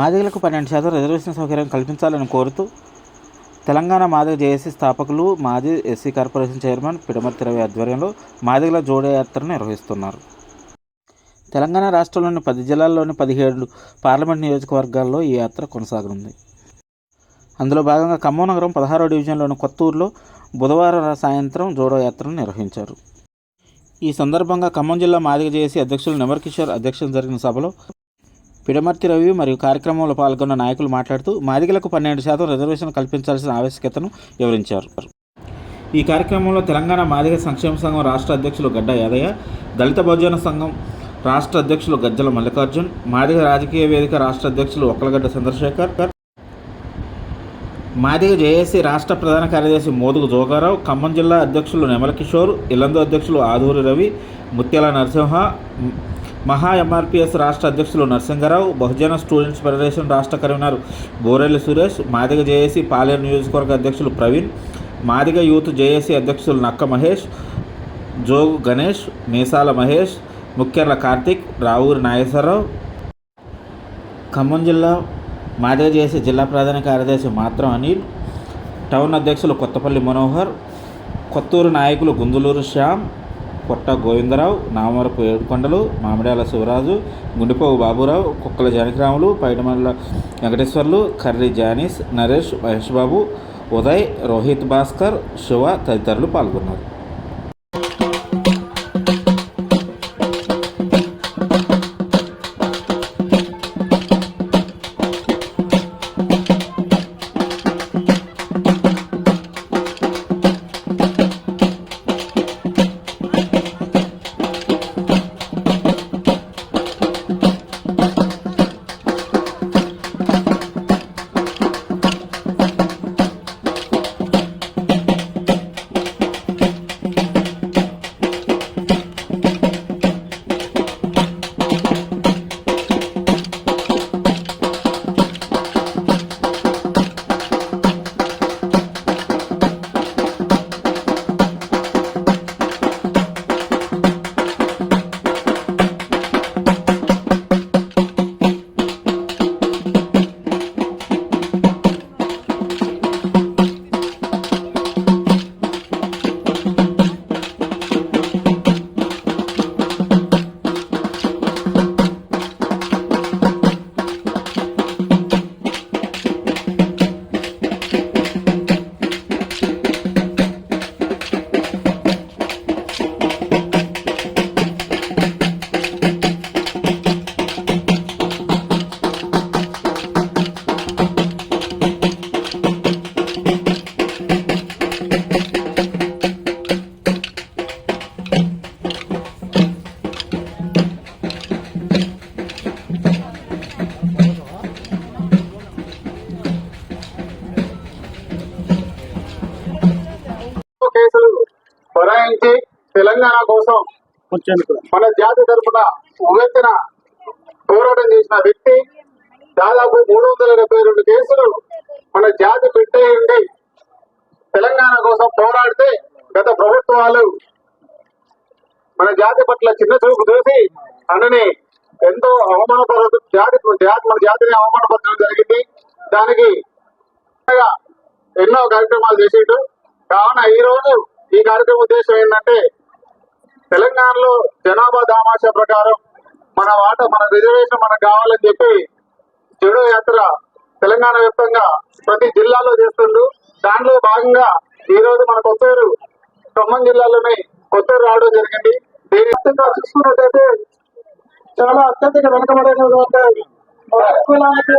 మాదిగలకు పన్నెండు శాతం రిజర్వేషన్ సౌకర్యం కల్పించాలని కోరుతూ తెలంగాణ మాదిగ జేఏసీ స్థాపకులు మాజీ SC corporation chairman Pidamarthi Ravi ఆధ్వర్యంలో మాదిగల జోడయాత్ర నిర్వహిస్తున్నారు. తెలంగాణ రాష్ట్రంలోని పది జిల్లాల్లోని పదిహేడు పార్లమెంట్ నియోజకవర్గాల్లో ఈ యాత్ర కొనసాగనుంది. అందులో భాగంగా ఖమ్మం నగరం పదహారో డివిజన్లోని కొత్తూరులో బుధవారం సాయంత్రం జోడో యాత్రను నిర్వహించారు. ఈ సందర్భంగా ఖమ్మం జిల్లా మాదిగ జేఏసీ అధ్యక్షులు నెమర్ కిషోర్ అధ్యక్షతన జరిగిన సభలో పిడమర్తి రవి మరియు కార్యక్రమంలో పాల్గొన్న నాయకులు మాట్లాడుతూ మాదిగలకు పన్నెండు శాతం రిజర్వేషన్ కల్పించాల్సిన ఆవశ్యకతను వివరించారు. ఈ కార్యక్రమంలో తెలంగాణ మాదిగ సంక్షేమ సంఘం రాష్ట్ర అధ్యక్షులు గడ్డ యాదయ్య దళిత బహుజన సంఘం రాష్ట్ర అధ్యక్షులు గజ్జల మల్లికార్జున్ మాదిగ రాజకీయ వేదిక రాష్ట్ర అధ్యక్షులు ఒక్కలగడ్డ చంద్రశేఖర్ మాదిగ జేఏసీ రాష్ట్ర ప్రధాన కార్యదర్శి మోదుగు జోగారావు ఖమ్మం జిల్లా అధ్యక్షులు నెమల కిషోర్ ఇల్లందు అధ్యక్షులు ఆదూరి రవి ముత్యాల నరసింహ మహా ఎంఆర్పిఎస్ రాష్ట్ర అధ్యక్షులు నరసింగరావు బహుజన స్టూడెంట్స్ ఫెడరేషన్ రాష్ట్ర కన్వీనర్ బోరెల్లి సురేష్ మాదిగ జేఏసీ పాలేరు నియోజకవర్గ అధ్యక్షులు ప్రవీణ్ మాదిగ యూత్ జేఏసీ అధ్యక్షులు నక్క మహేష్ జోగు గణేష్ మీసాల మహేష్ ముఖ్యర్ల కార్తిక్ రావూరి నాగేశ్వరరావు. ఖమ్మం జిల్లా మాదిగ జేఏసీ జిల్లా ప్రధాన కార్యదర్శి మాత్రం అనిల్ టౌన్ అధ్యక్షులు కొత్తపల్లి మనోహర్ కొత్తూరు నాయకులు గుందులూరు శ్యామ్ కొట్ట గోవిందరావు నామవరపు ఏడుకొండలు మామిడాల శివరాజు గుండెపోవు బాబురావు కుక్కల జానకిరాములు పైడమల్ల వెంకటేశ్వర్లు కర్రి జానీస్ నరేష్ మహేష్ బాబు ఉదయ్ రోహిత్ భాస్కర్ శివ తదితరులు పాల్గొన్నారు. మన జాతి తరపున ఉవెత్తిన పోరాటం చేసిన వ్యక్తి దాదాపు మూడు వందల డెబ్బై రెండు కేసులు మన జాతి పెట్టే ఉండి తెలంగాణ కోసం పోరాడితే గత ప్రభుత్వాలు మన జాతి పట్ల చిన్న చూపు చూసి అన్నని ఎంతో అవమానపర జాతి జాతి మన జాతిని అవమానపరచడం జరిగింది. దానికి ఎన్నో కార్యక్రమాలు చేసేటు కావున ఈ రోజు ఈ కార్యక్రమం ఉద్దేశం ఏంటంటే తెలంగాణలో జనాభా దామాషా ప్రకారం మన వాట మన రిజర్వేషన్ మనకు కావాలని చెప్పి జడో యాత్ర తెలంగాణ వ్యాప్తంగా ప్రతి జిల్లాలో చేస్తుండ్రు. దాంట్లో భాగంగా ఈ రోజు మన కొత్తూరు ఖమ్మం జిల్లాలోనే కొత్తూరు రావడం జరిగింది. దీని అత్యంత చూసుకున్నట్టయితే చాలా అత్యధిక వెనుకబడినటువంటి కులానికి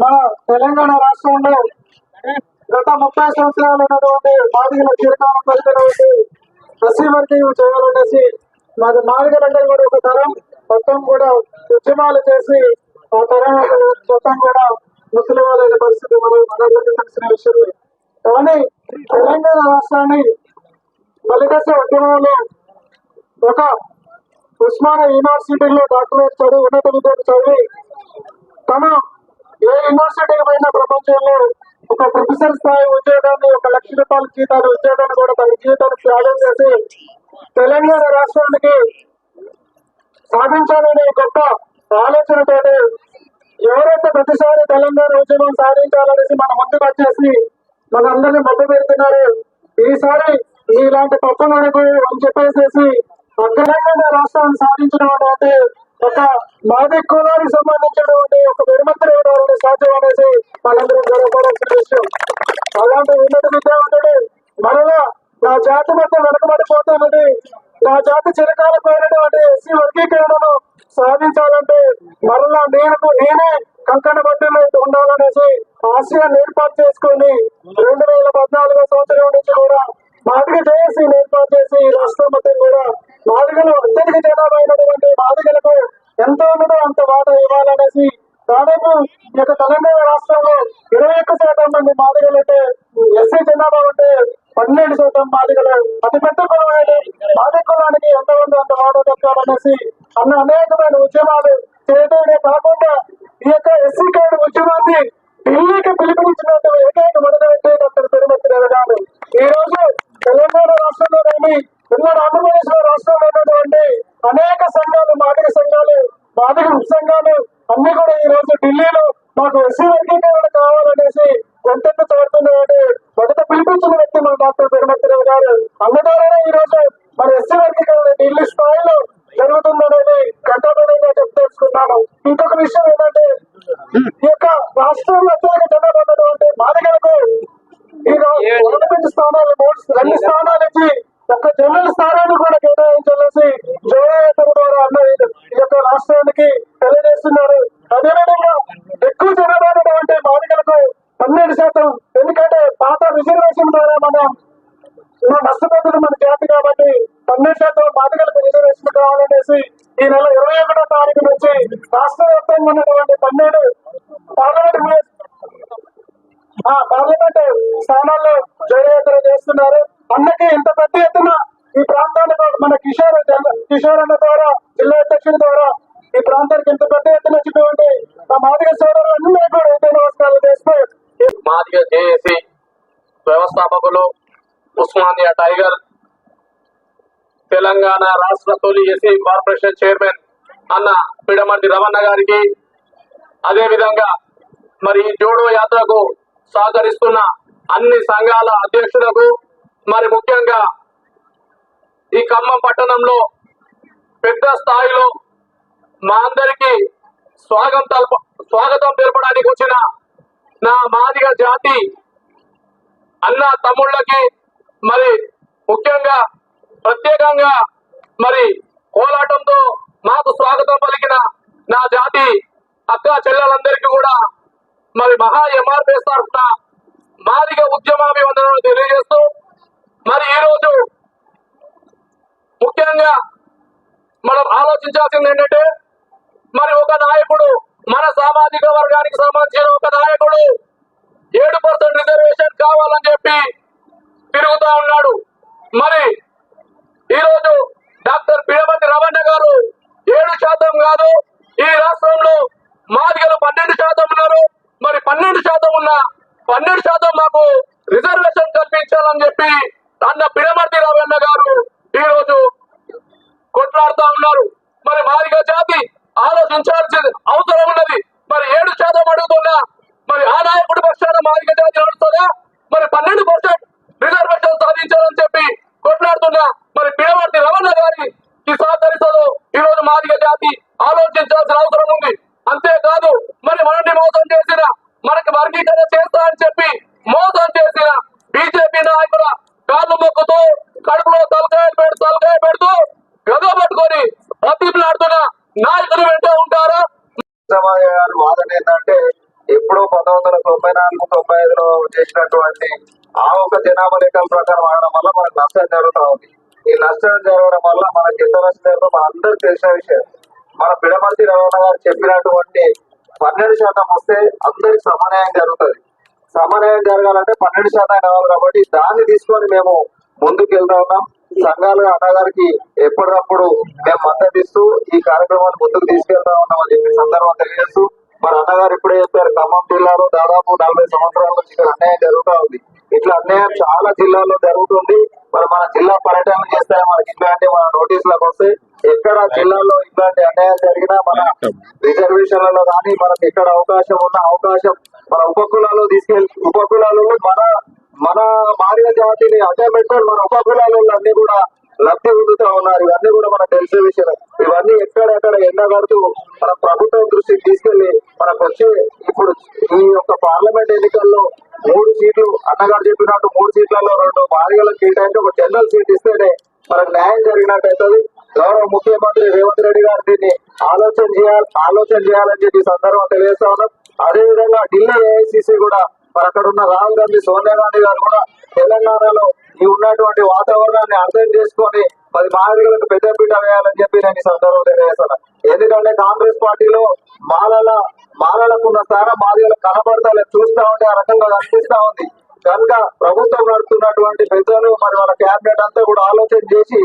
మన తెలంగాణ రాష్ట్రంలో గత ముప్పై సంవత్సరాలు ఉన్నటువంటి బాధితుల చిరకాలం కలిగినటువంటి రసీవర్గీయం చేయాలనేసి మాది మాదిగలందరూ కూడా ఒక తరం. మొత్తం కూడా ఉద్యమాలు చేసి ఆ తరం మొత్తం కూడా ముసలి వాళ్ళైన పరిస్థితి మనం మనందరికీ తెలిసిన విషయం కానీ తెలంగాణ రాష్ట్రాన్ని మలిదశ ఉద్యమంలో ఒక ఉస్మానియా యూనివర్సిటీలో డాక్టరేట్ చదివి ఉన్నత విద్యను చదివి తమ ఏ యూనివర్సిటీకి పోయిన ప్రపంచంలో ఒక ప్రొఫెసర్ స్థాయి ఉద్యోగాన్ని ఒక లక్ష రూపాయల జీతాలు ఉద్యోగాన్ని కూడా తన జీవితాన్ని త్యాగం చేసి తెలంగాణ రాష్ట్రానికి సాధించాలనే గొప్ప ఆలోచనతోటి ఎవరైతే ప్రతిసారి తెలంగాణ ఉద్యమం సాధించాలనేసి మన ముందుకు వచ్చేసి మనందరినీ మభ్య పెడుతున్నారు. ఈసారి ఇలాంటి పప్పు మనకు అని చెప్పేసేసి తెలంగాణ రాష్ట్రాన్ని అయితే ఒక మాది కులానికి సంబంధించినటువంటి ఒక విడమంత్రి ఎవరు సాధ్యం అనేసి మనందరం గర్వపడాల్సిన విషయం అలాంటి ఉన్నత విద్యావంతుడు మరలా నా జాతి మొత్తం వెనకబడిపోతున్నది నా జాతి చిరకాల పోయినటువంటి ఎస్సీ వర్గీకరణను సాధించాలంటే మరలా నేను నేనే కంకణ బద్దలు ఉండాలనేసి ఆశయాన్ని ఏర్పాటు చేసుకొని రెండు వేల పద్నాలుగో సంవత్సరం నుంచి కూడా మాదిరి చేసి ఏర్పాటు చేసి ఈ రాష్ట్రం మొత్తం కూడా మాదిగలు అత్యధిక జనాభా అయినటువంటి మాదిగలకు ఎంత ఉన్నదో అంత వాటా ఇవ్వాలనేసి దాదాపు ఈ యొక్క తెలంగాణ రాష్ట్రంలో ఇరవై ఒక్క శాతం మంది మాదిగలు అంటే ఎస్సీ జనాభా ఉంటే పన్నెండు శాతం మాదిగలు అతిపెద్ద కులమైన మాదిగ కులానికి ఎంత ఉందో అంత వాటా దక్కాలనేసి అన్న అనేకమైన ఉద్యమాలు చేయడమే కాకుండా ఈ యొక్క ఎస్సీ కార్డు ఉద్యమాన్ని ఢిల్లీకి పిలుపునిచ్చినటువంటి ఏకైక మొదలుపెట్టే డాక్టర్ పెరుమతి గారు. ఈ రోజు గవర్నమెంట్ స్థానాలు రెండు స్థానాలు ఇచ్చి ఒక జనరల్ స్థానాన్ని కూడా కేటాయించాలనేసి జయయాత్ర ద్వారా అన్న ఈ యొక్క రాష్ట్రానికి తెలియజేస్తున్నారు అదేవిధంగా ఎక్కువ జనాభా ఉన్నటువంటి మాదిగలకు పన్నెండు శాతం ఎందుకంటే పాత రిజర్వేషన్ ద్వారా మనం ఇలా నష్టపోతుంది మన జాతి కాబట్టి పన్నెండు శాతం బాధితులకు రిజర్వేషన్ కావాలనేసి ఈ నెల ఇరవై ఒకటో తారీఖు నుంచి రాష్ట్ర వ్యాప్తంగా ఉన్నటువంటి పన్నెండు పార్లమెంట్ మే- ఆ పార్లమెంట్ స్థానాల్లో జయయాత్ర చేస్తున్నారు. అందుకే ఇంత పెద్ద ఎత్తున ఈ ప్రాంతానికి మన కిషోర్ కిషోర్ అన్న ద్వారా జిల్లా అధ్యక్షుడి ద్వారా ఈ ప్రాంతానికి ఇంత పెద్ద ఎత్తున వచ్చినటువంటి మా మాదిగ సోదరులందరూ కూడా అయితే నమస్కారాలు చేస్తూ మాదిగ జేఏసి వ్యవస్థాపకులు ఉస్మానియా టైగర్ తెలంగాణ రాష్ట్ర తొలి ఎస్సీ కార్పొరేషన్ చైర్మన్ అన్న పిడమంటి రమణ గారికి అదేవిధంగా మరి జోడో యాత్రకు సహకరిస్తున్న అన్ని సంఘాల అధ్యక్షులకు మరి ముఖ్యంగా ఈ ఖమ్మం పట్టణంలో పెద్ద స్థాయిలో మా అందరికీ స్వాగతం స్వాగతం తెలపడానికి వచ్చిన నా మాదిగ జాతి అన్న తమ్ముళ్ళకి మరి ముఖ్యంగా ప్రత్యేకంగా మరి కోలాటంతో మాకు స్వాగతం పలికిన నా జాతి అక్క చెల్లెలందరికీ కూడా మరి మహా ఎంఆర్పీ తరఫున మాదిగ ఉద్యమాభివందనలు తెలియజేస్తూ మరి ఈరోజు ముఖ్యంగా మనం ఆలోచించాల్సింది ఏంటంటే మరి ఒక నాయకుడు మన సామాజిక వర్గానికి సంబంధించిన ఒక నాయకుడు ఏడు పర్సెంట్ రిజర్వేషన్ కావాలని చెప్పి తిరుగుతా ఉన్నాడు. మరి ఈరోజు డాక్టర్ పిడమతి రమణ గారు ఏడు శాతం కాదు ఈ రాష్ట్రంలో మాదిగలు పన్నెండు శాతం ఉన్నారు. మరి పన్నెండు శాతం ఉన్న పన్నెండు శాతం మాకు రిజర్వేషన్ కల్పించాలని చెప్పి అన్న పిడమర్తి రమణ గారు ఈ రోజు కొట్లాడుతా ఉన్నారు మరి మాదిగ జాతి ఆలోచించాల్సిన అవసరం ఉన్నది మరి ఏడు శాతం అడుగుతున్నా మరి ఆ నాయకుడి పక్షాన మాదిగ జాతి నడుస్తుందా మరి పన్నెండు పర్సెంట్ రిజర్వేషన్ సాధించాలని చెప్పి కొట్లాడుతున్నా మరి పిడవర్తి రమణ గారి ఈ సహకరిస్తూ ఈ రోజు మాదిగ జాతి ఆలోచించాల్సిన అవసరం ఉంది అంతేకాదు మరి మనల్ని మోసం చేసిన మనకి వర్గీకరణ చేస్తా అని చెప్పి మోసం చేసిన బీజేపీ నాయకుల కాళ్ళు మొక్కుతూ కడుపులో తలకాయ పెడు తలకాయ పెడుతూ గద పట్టుకొని నాయకులు వెంట ఉంటారా? గారి వాదన ఏంటంటే ఎప్పుడు పంతొమ్మిది వందల తొంభై నాలుగు తొంభై ఐదులో చేసినటువంటి ఆ ఒక జనాభా లెక్కల ప్రకారం ఆడడం వల్ల మనకు నష్టం జరుగుతూ ఉంది. ఈ నష్టం జరగడం వల్ల మనకి ఎంత నష్టం జరుగుతుందో మన అందరికి తెలిసిన విషయం. మన పిడమర్తి రమణ గారు చెప్పినటువంటి పన్నెండు శాతం వస్తే అందరికి సమన్వయం జరుగుతుంది. సమన్వయం జరగాలంటే పన్నెండు శాతం కావాలి కాబట్టి దాన్ని తీసుకొని మేము ముందుకు వెళ్తా ఉన్నాం. సంఘాలుగా అన్నగారికి ఎప్పటికప్పుడు మేము మద్దతిస్తూ ఈ కార్యక్రమాన్ని ముందుకు తీసుకెళ్తా ఉన్నాం అని చెప్పి సందర్భం తెలియజేస్తూ మన అన్నగారు ఇప్పుడే చెప్పారు ఖమ్మం జిల్లాలో దాదాపు నలభై సంవత్సరాల నుంచి ఇక్కడ అన్యాయం జరుగుతూ ఉంది. ఇట్లా అన్యాయం చాలా జిల్లాల్లో జరుగుతుంది. మరి మన జిల్లా పర్యటన చేస్తే మనకి ఇట్లాంటి మన నోటీసులకు వస్తే ఎక్కడ జిల్లాలో ఇట్లాంటి అన్యాయం జరిగినా మన రిజర్వేషన్లలో కానీ మనకి ఎక్కడ అవకాశం ఉన్న అవకాశం మన ఉపకులాలు తీసుకెళ్ళి ఉపకులాలలో మన మన మారిన జాతిని అడ్డం పెట్టుకొని మన ఉపకులాలలో అన్ని కూడా లబ్ధి పొందుతా ఉన్నారు. ఇవన్నీ కూడా మనకు తెలిసే విషయం ఇవన్నీ ఎక్కడెక్కడ ఎండగడుతూ మన ప్రభుత్వం దృష్టికి తీసుకెళ్ళి మనకు వచ్చే ఇప్పుడు ఈ యొక్క పార్లమెంట్ ఎన్నికల్లో మూడు సీట్లు అన్నగారు చెప్పినట్టు మూడు సీట్లలో రెండు భార్యలకు కేటాయించి ఒక జనరల్ సీట్ ఇస్తేనే మనకు న్యాయం జరిగినట్టు అవుతుంది. గౌరవ ముఖ్యమంత్రి రేవంత్ రెడ్డి గారు దీన్ని ఆలోచన చేయాలి ఆలోచన చేయాలని చెప్పి సందర్భం తెలియజేస్తా ఉన్నాం. అదేవిధంగా ఢిల్లీ ఏఐసిసి కూడా మరి అక్కడ ఉన్న రాహుల్ గాంధీ సోనియా గాంధీ గారు కూడా తెలంగాణలో ఈ ఉన్నటువంటి వాతావరణాన్ని అర్థం చేసుకొని మరి మాదిరిలకు పెద్దపీట వేయాలని చెప్పి నేను ఈ సందర్భం తెలియజేస్తాను ఎందుకంటే కాంగ్రెస్ పార్టీలో మాలల మాలలకు ఉన్న స్థానం మాదిరిలకు కనబడతా చూస్తా ఉంటే ఆ రకంగా కనిపిస్తా ఉంది. కనుక ప్రభుత్వం నడుపుతున్నటువంటి పెద్దలు మరి వాళ్ళ క్యాబినెట్ అంతా కూడా ఆలోచన చేసి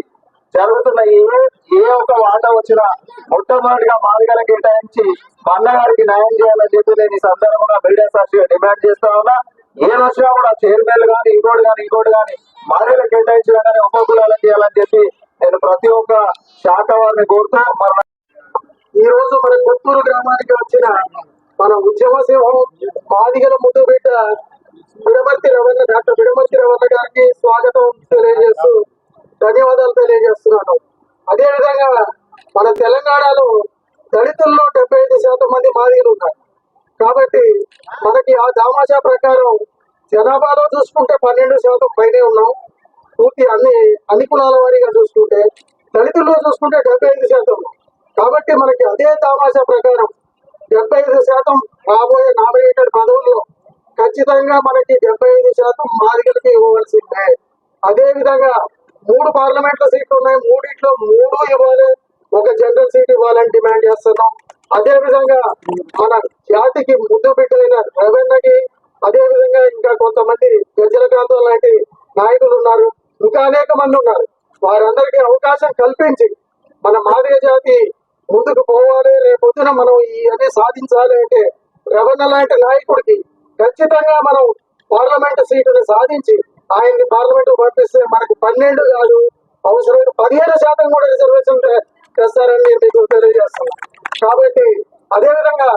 జరుగుతున్న ఏ ఏ ఒక్క వాట వచ్చినా మొట్టమొదటిగా మాదిగల కేటాయించి మన్నగారికి అన్నగారికి న్యాయం చేయాలని చెప్పి నేను ఈ సందర్భంగా మీడియా సాక్షిగా డిమాండ్ చేస్తా ఉన్నా. ఏ వచ్చినా కూడా చైర్మన్లు కానీ ఇంకోటి కానీ ఇంకోటి కానీ మాదిగల కేటాయించగానే ఉపకులాలకు చేయాలని చెప్పి నేను ప్రతి ఒక్క శాఖ వారిని కోరుతా మన ఈ రోజు మన కొత్తూరు గ్రామానికి వచ్చిన మన ఉద్యమ సింహం మాదిగల ముద్దు బిడ్డ బిడమర్తి రవణ డాక్టర్ బిడమర్తి రవణ గారికి స్వాగతం తెలియజేస్తూ ధన్యవాదాలు తెలియజేస్తున్నాను. అదేవిధంగా మన తెలంగాణలో దళితుల్లో డెబ్బై ఐదు శాతం మంది మాదిగలు ఉన్నారు. కాబట్టి మనకి ఆ దామాషా ప్రకారం జనాభాలో చూసుకుంటే పన్నెండు శాతం పైనే ఉన్నాం. పూర్తి అన్ని అన్ని కులాల వారీగా చూసుకుంటే దళితుల్లో చూసుకుంటే డెబ్బై ఐదు శాతం. కాబట్టి మనకి అదే తామాషా ప్రకారం డెబ్బై ఐదు శాతం రాబోయే నామినేటెడ్ పదవుల్లో ఖచ్చితంగా మనకి డెబ్బై ఐదు శాతం మాదిగలకి ఇవ్వవలసిందే. అదేవిధంగా మూడు పార్లమెంట్ల సీట్లు ఉన్నాయి. మూడిట్లో మూడు ఇవ్వాలి. ఒక జనరల్ సీట్ ఇవ్వాలని డిమాండ్ చేస్తున్నాం. అదేవిధంగా మన జాతికి ముద్దు పెట్టిన రవీణకి అదే విధంగా ఇంకా కొంతమంది గజ్జల కాంతం లాంటి నాయకులు ఉన్నారు ఇంకా అనేక మంది ఉన్నారు. వారందరికీ అవకాశం కల్పించి మన మాదిగ జాతి ముందుకు పోవాలి రేపొద్దున మనం ఈ అన్ని సాధించాలి అంటే రవణ లాంటి నాయకుడికి ఖచ్చితంగా మనం పార్లమెంట్ సీటుని సాధించి ఆయన్ని పార్లమెంట్ పంపిస్తే మనకు పన్నెండు కాదు అవసరమైన పదిహేను శాతం కూడా రిజర్వేషన్ తెస్తారని నేను మీకు తెలియజేస్తున్నాను కాబట్టి అదే విధంగా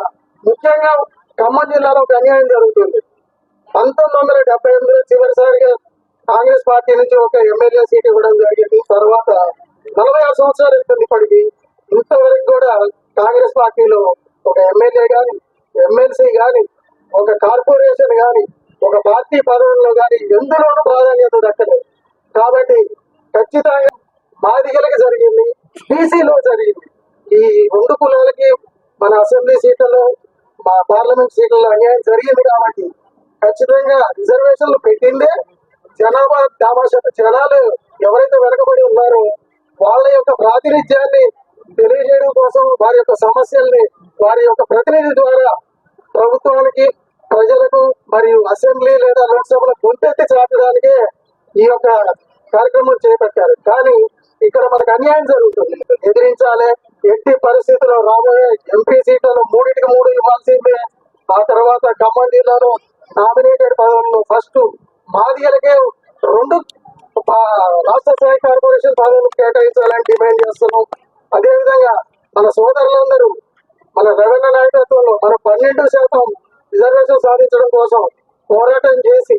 ముఖ్యంగా ఖమ్మం జిల్లాలో ఒక అన్యాయం జరుగుతుంది. పంతొమ్మిది వందల డెబ్బై ఎనిమిదిలో చివరిసారిగా కాంగ్రెస్ పార్టీ నుంచి ఒక ఎమ్మెల్యే సీట్ ఇవ్వడం జరిగింది. తర్వాత నలభై ఆరు సంవత్సరాలు అవుతుంది ఇప్పటికి. ఇంతవరకు కూడా కాంగ్రెస్ పార్టీలో ఒక ఎమ్మెల్యే గాని ఎమ్మెల్సీ గాని ఒక కార్పొరేషన్ గాని ఒక పార్టీ పదవుల్లో గాని ఎందులోనూ ప్రాధాన్యత దక్కలేదు. కాబట్టి ఖచ్చితంగా మాదిగలకి జరిగింది బీసీలో జరిగింది. ఈ రెండు కులాలకి మన అసెంబ్లీ సీట్లలో మా పార్లమెంట్ సీట్లలో అన్యాయం జరిగింది కాబట్టి ఖచ్చితంగా రిజర్వేషన్లు పెట్టిందే జనాభా దామాషత జనాలు ఎవరైతే వెనకబడి ఉన్నారో వాళ్ళ యొక్క ప్రాతినిధ్యాన్ని తెలియజేయడం కోసం వారి యొక్క సమస్యల్ని వారి యొక్క ప్రతినిధి ద్వారా ప్రభుత్వానికి ప్రజలకు మరియు అసెంబ్లీ లేదా లోక్సభలో గొంతెత్తి చాటడానికే ఈ యొక్క కార్యక్రమం చేపట్టారు. కానీ ఇక్కడ మనకు అన్యాయం జరుగుతుంది. ఎదిరించాలి ఎట్టి పరిస్థితుల్లో రాబోయే ఎంపీ సీట్లలో మూడింటికి మూడు ఇవ్వాల్సిందే. ఆ తర్వాత ఖమ్మం జిల్లాలో నామినేటెడ్ పదవుల్లో ఫస్ట్ మాదిగలకే రెండు రాష్ట్ర స్థాయి కార్పొరేషన్ పదవులు కేటాయించాలని డిమాండ్ చేస్తున్నాం. అదేవిధంగా మన సోదరులందరూ మన రెవెన్యూ నాయకత్వంలో మన పన్నెండు శాతం రిజర్వేషన్ సాధించడం కోసం పోరాటం చేసి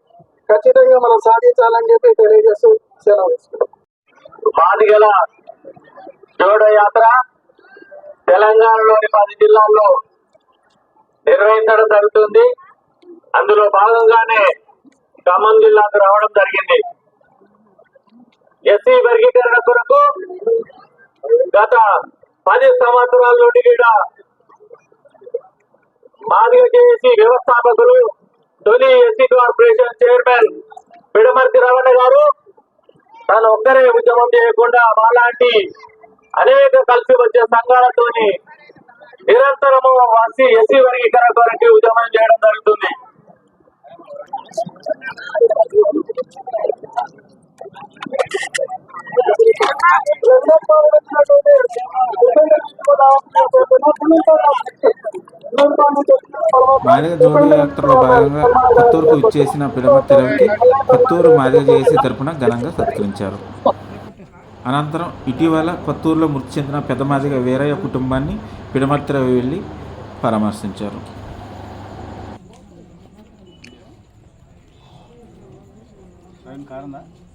ఖచ్చితంగా మనం సాధించాలని చెప్పి తెలియజేస్తూ సెలవు మాదిగల జోడో యాత్ర తెలంగాణలోని పది జిల్లాల్లో నిర్వహించడం జరుగుతుంది. అందులో భాగంగానే ఖమ్మం జిల్లాకు రావడం జరిగింది. ఎస్సీ వర్గీకరణ కొరకు గత పది సంవత్సరాల నుండి కూడా మాదిగ చేసి వ్యవస్థాపకులు తొలి SC corporation chairman Pidamarthi Ramana garu తను ఒక్కరే ఉద్యమం చేయకుండా మాలాంటి అనేక కలిసి వచ్చే సంఘాలతోని నిరంతరము వచ్చి ఎస్సీ వర్గీకరణ కొరకు ఉద్యమం చేయడం జరుగుతుంది. మాదిగ జోడీ యాత్రలో భాగంగా కొత్తూరుకు ఇచ్చేసిన పిడమర్తి తెరవికి కొత్తూరు మాదిగ జేఏసీ తరపున ఘనంగా సత్కరించారు. అనంతరం ఇటీవల కొత్తూరులో మృతి చెందిన పెద్ద మాదిగ వీరయ్య కుటుంబాన్ని పిడమర్తి వెళ్ళి పరామర్శించారు. cara, né?